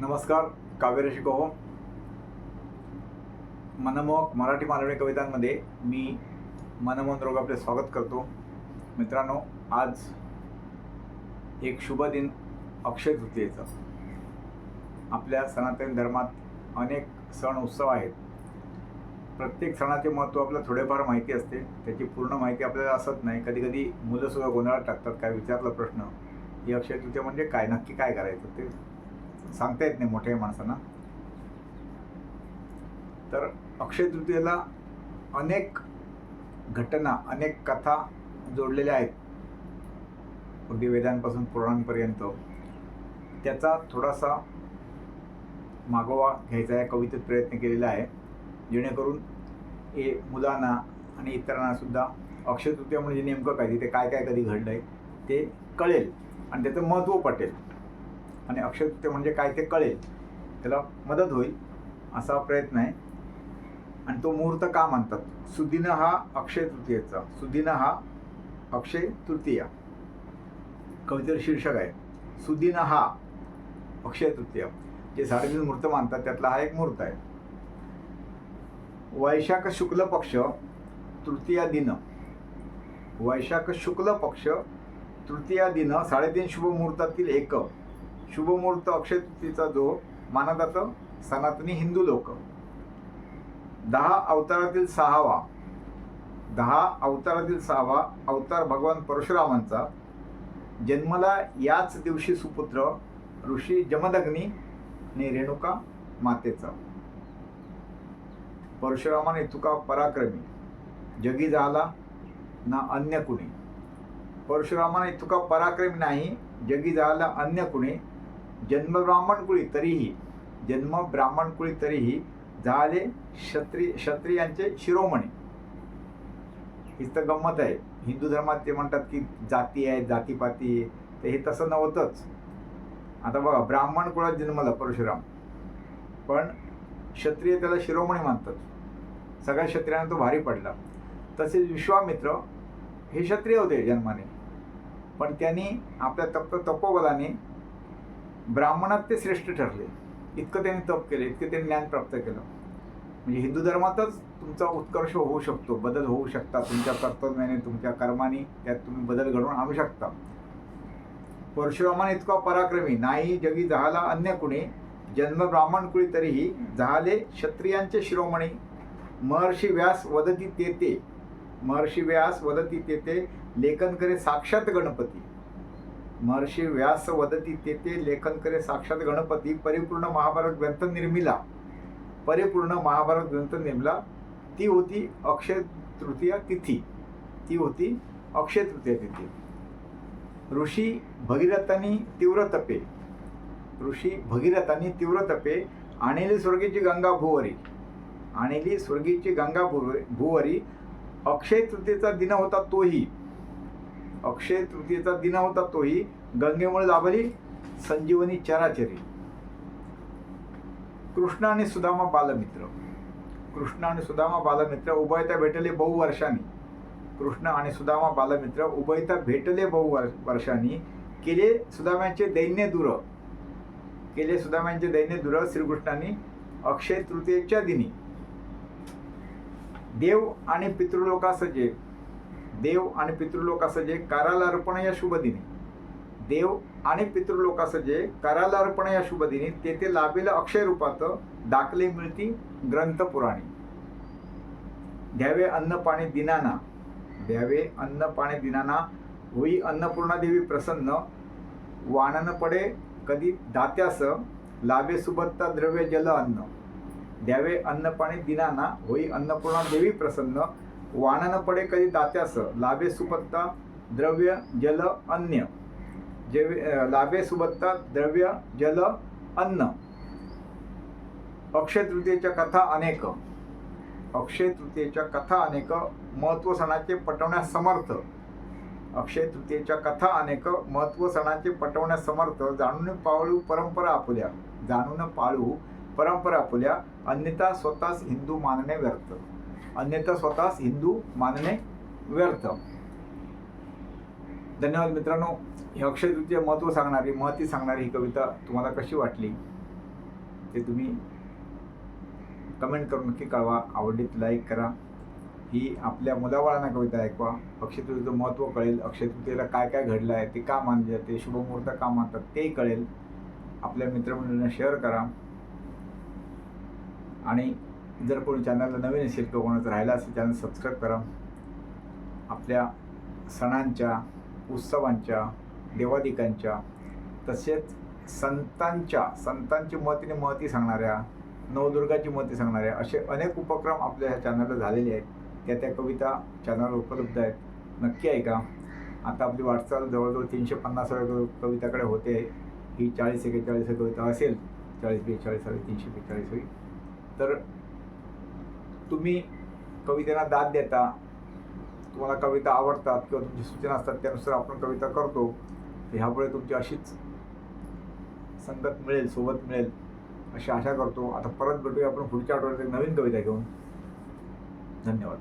नमस्कार काव्य रसिको हो मनमोहक मराठी मालवणी कवितांमध्ये मी मनमोहन रोग आपले स्वागत करतो. मित्रांनो आज एक शुभ दिन अक्षय तृतीयेचा. आपल्या सनातन धर्मात अनेक सण उत्सव आहेत. प्रत्येक सणाचे महत्त्व आपल्याला थोडेफार माहिती असते. त्याची पूर्ण माहिती आपल्याला असत नाही. कधी कधी मुलंसुद्धा गोंधळात टाकतात. काय विचारला प्रश्न? ही अक्षय तृतीय म्हणजे काय? नक्की काय करायचं ते? सांगता येत नाही मोठ्या माणसांना. तर अक्षय तृतीयेला अनेक घटना अनेक कथा जोडलेल्या आहेत. अगदी वेदांपासून पुराणांपर्यंत. त्याचा थोडासा मागोवा घ्यायचा या कवितेत प्रयत्न केलेला आहे. जेणेकरून हे मुलांना आणि इतरांना सुद्धा अक्षय तृतीय म्हणजे नेमकं काय तिथे काय काय कधी घडलं आहे ते कळेल. आणि त्याचं महत्त्व पटेल. आणि अक्षय तृतीय म्हणजे काय ते कळेल. त्याला मदत होईल असा प्रयत्न आहे. आणि तो मुहूर्त का म्हणतात सुदिन हा अक्षय तृतीयेचा. सुदिन हा अक्षय तृतीया. कवितेचं शीर्षक आहे. सुदिन हा अक्षय तृतीय. जे साडेतीन मुहूर्त मानतात त्यातला हा एक मुहूर्त आहे. वैशाख शुक्ल पक्ष तृतीया दिन. वैशाख शुक्ल पक्ष तृतीया दिन साडेतीन शुभ मुहूर्तातील एक. शुभमुहूर्त अक्षय तृतीचा जो मानला जातो सनातनी हिंदू लोक. दहा अवतारातील सहावा. दहा अवतारातील सहावा अवतार भगवान परशुरामांचा. जन्मला याच दिवशी सुपुत्र ऋषी जमदग्नी आणि रेणुका मातेचा. परशुरामाने तुका पराक्रमी. जगी झाला ना अन्य कुणी? परशुरामाने तुका पराक्रमी नाही जगी झाला अन्य कुणी? जन्म ब्राह्मण कुळी तरीही जन्म ब्राह्मण कुळी तरीही झाले क्षत्रिय क्षत्रियांचे शिरोमणी. हीच तर गंमत आहे. हिंदू धर्मात ते म्हणतात की जाती आहे जातीपाती आहे. तर हे तसं नव्हतंच. आता बघा ब्राह्मण कुळात जन्मला परशुराम. पण क्षत्रिय त्याला शिरोमणी मानतात. सगळ्या क्षत्रियांना तो भारी पडला. तसेच विश्वामित्र हे क्षत्रिय होते जन्माने. पण त्यांनी आपल्या तप तपोबलाने ब्राह्मणात ते श्रेष्ठ ठरले. इतकं त्यांनी तप केलं इतकं त्यांनी ज्ञान प्राप्त केलं. म्हणजे हिंदू धर्मातच तुमचा उत्कर्ष होऊ शकतो बदल होऊ शकता तुमच्या कर्तव्याने तुमच्या कर्माने त्यात तुम्ही बदल घडवून आणू शकता. परशुरामाने इतका पराक्रमी नाही जगी जहाला अन्य कुणी जन्म ब्राह्मण कुळी तरीही जहाले क्षत्रियांचे शिरोमणी. महर्षी व्यास वदती तेते महर्षी व्यास वदती तेते लेखन करे साक्षात गणपती. महर्षी व्यास वदती तेथे लेखन करे साक्षात गणपती परिपूर्ण महाभारत ग्रंथ निर्मिला. परिपूर्ण महाभारत ग्रंथ निर्मिला. ती होती अक्षय तृतीया तिथी. ती होती अक्षय तृतीया तिथी. ऋषी भगीरथांनी तीव्र तपे. ऋषी भगीरथांनी तीव्र तपे. आणली स्वर्गीची गंगा भुवरी. आणिली स्वर्गीची गंगा भुव- भुवरी. अक्षय तृतीयेचा दिन होता तोही. अक्षय तृतीयेचा दिन होता तोही गंगेमुळे लाभली संजीवनी चराचरी. कृष्ण आणि सुदामा बालमित्र. कृष्ण आणि सुदामा बालमित्र उभयता भेटले बहु वर्षांनी. कृष्ण आणि सुदामा बालमित्र उभयता भेटले बहु वर्षांनी. केले सुदाम्यांचे दैन्य दूर. केले सुदाम्यांचे दैन्य दूर श्रीकृष्णांनी अक्षय तृतीयेच्या दिनी. देव आणि पितृलोकासचे देव आणि पितृलोकाचं जे अर्पण या शुभदिनी देव आणि पितृलोकाचं जे अर्पण या शुभदिनी तेथे लाभेल अक्षय रूपात दाखले मिळती ग्रंथ पुराणी. द्यावे अन्न पाणी दिनाना. द्यावे अन्न पाणी दिनाना. होई अन्नपूर्णा देवी प्रसन्न. वाणन पडे कधी दात्यास. लाभे सुबत्ता द्रव्य जल अन्न. द्यावे अन्न पाणी दिनाना. होई अन्नपूर्णा देवी प्रसन्न. वाणन पडे कधी दात्यास. लाभे सुबत्ता द्रव्य जल अन्य जेवे लाभे सुबत्ता द्रव्य जल अन्न. अक्षय तृतीयेच्या कथा अनेक. अक्षय तृतीयेच्या कथा अनेक. महत्त्व सणाचे पटवण्यास समर्थ. अक्षय तृतीयेच्या कथा अनेक. महत्त्व सणाचे पटवण्यास समर्थ. जाणून पाळू परंपरा आपुल्या. जाणून पाळू परंपरा आपुल्या. अन्यथा स्वतःच हिंदू मानणे व्यर्थ. अन्यथा स्वतःच हिंदू मानणे व्यर्थ. धन्यवाद मित्रांनो. ही अक्षय तृतीय महत्त्व सांगणारी महती सांगणारी ही कविता तुम्हाला कशी वाटली? ते तुम्ही कमेंट करून नक्की कळवा. आवडीत लाईक करा. ही आपल्या मुलाबाळांना कविता ऐकवा. अक्षय तृतीयेचं महत्त्व कळेल. अक्षय तृतीयेला काय काय घडलं आहे ते का मानले जाते शुभमुहूर्त का मानतात तेही कळेल. आपल्या मित्रमंडळींना शेअर करा. आणि जर कोणी चॅनलला नवीन असेल किंवा कोणाचं राहिला असेल चॅनल सबस्क्राईब करा. आपल्या सणांच्या उत्सवांच्या देवादिकांच्या तसेच संतांच्या संतांची महतीने महती सांगणाऱ्या नवदुर्गाची महती सांगणाऱ्या असे अनेक उपक्रम आपल्या ह्या चॅनलला झालेले आहेत. त्या त्या कविता चॅनलवर उपलब्ध आहेत. नक्की ऐका. आता आपली वाटचाल जवळजवळ तीनशे पन्नासाव्या कविताकडे होते. ही चाळीस एकेचाळीस कविता असेल चाळीस बेचाळीसावी तीनशे बेचाळीसावी तर तुम्ही कवितेला दाद देता तुम्हाला कविता आवडतात किंवा तुमची सूचना असतात त्यानुसार आपण कविता करतो ह्यामुळे तुमची अशीच संगत मिळेल सोबत मिळेल अशी आशा करतो. आता परत भेटूया आपण पुढच्या आठवड्यात एक नवीन कविता घेऊन. धन्यवाद.